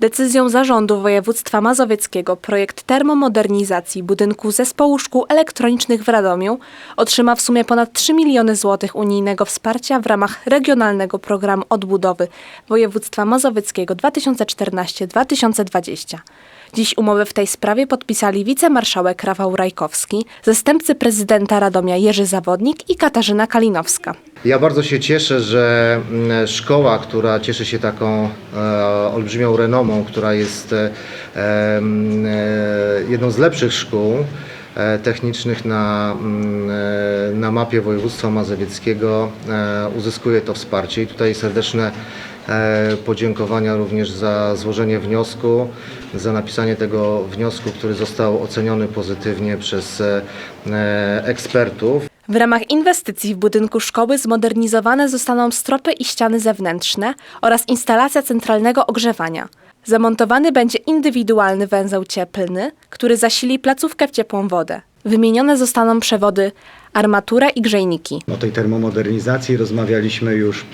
Decyzją Zarządu Województwa Mazowieckiego projekt termomodernizacji budynku Zespołu Szkół Elektronicznych w Radomiu otrzyma w sumie ponad 3 miliony złotych unijnego wsparcia w ramach Regionalnego Programu Odbudowy Województwa Mazowieckiego 2014-2020. Dziś umowę w tej sprawie podpisali wicemarszałek Rafał Rajkowski, zastępcy prezydenta Radomia Jerzy Zawodnik i Katarzyna Kalinowska. Ja bardzo się cieszę, że mm, szkoła, która cieszy się taką e, olbrzymią renomą, która jest e, em, e, jedną z lepszych szkół e, technicznych na, mm, e, na mapie województwa mazowieckiego, e, uzyskuje to wsparcie. I tutaj serdeczne e, podziękowania również za złożenie wniosku, za napisanie tego wniosku, który został oceniony pozytywnie przez e, ekspertów. W ramach inwestycji w budynku szkoły zmodernizowane zostaną stropy i ściany zewnętrzne oraz instalacja centralnego ogrzewania. Zamontowany będzie indywidualny węzeł cieplny, który zasili placówkę w ciepłą wodę. Wymienione zostaną przewody armatura i grzejniki. O tej termomodernizacji rozmawialiśmy już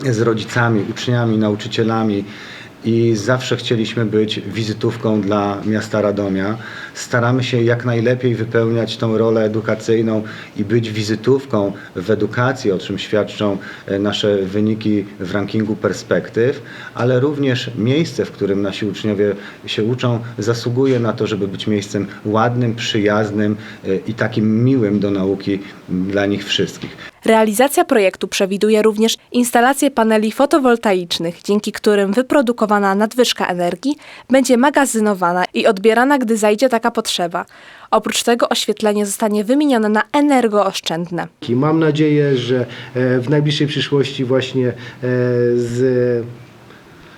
z rodzicami, uczniami, nauczycielami i zawsze chcieliśmy być wizytówką dla miasta Radomia. Staramy się jak najlepiej wypełniać tą rolę edukacyjną i być wizytówką w edukacji, o czym świadczą e, nasze wyniki w rankingu perspektyw, ale również miejsce, w którym nasi uczniowie się uczą, zasługuje na to, żeby być miejscem ładnym, przyjaznym e, i takim miłym do nauki dla nich wszystkich. Realizacja projektu przewiduje również instalację paneli fotowoltaicznych, dzięki którym wyprodukowana nadwyżka energii będzie magazynowana i odbierana, gdy zajdzie taka potrzeba. Oprócz tego oświetlenie zostanie wymienione na energooszczędne. I mam nadzieję, że e, w najbliższej przyszłości właśnie e, z,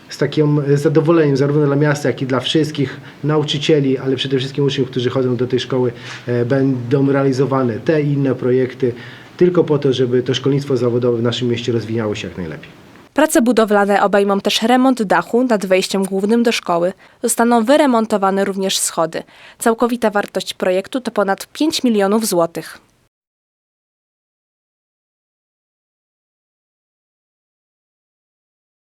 z takim zadowoleniem zarówno dla miasta, jak i dla wszystkich nauczycieli, ale przede wszystkim uczniów, którzy chodzą do tej szkoły, e, będą realizowane te i inne projekty tylko po to, żeby to szkolnictwo zawodowe w naszym mieście rozwijało się jak najlepiej. Prace budowlane obejmą też remont dachu nad wejściem głównym do szkoły. Zostaną wyremontowane również schody. Całkowita wartość projektu to ponad 5 milionów złotych.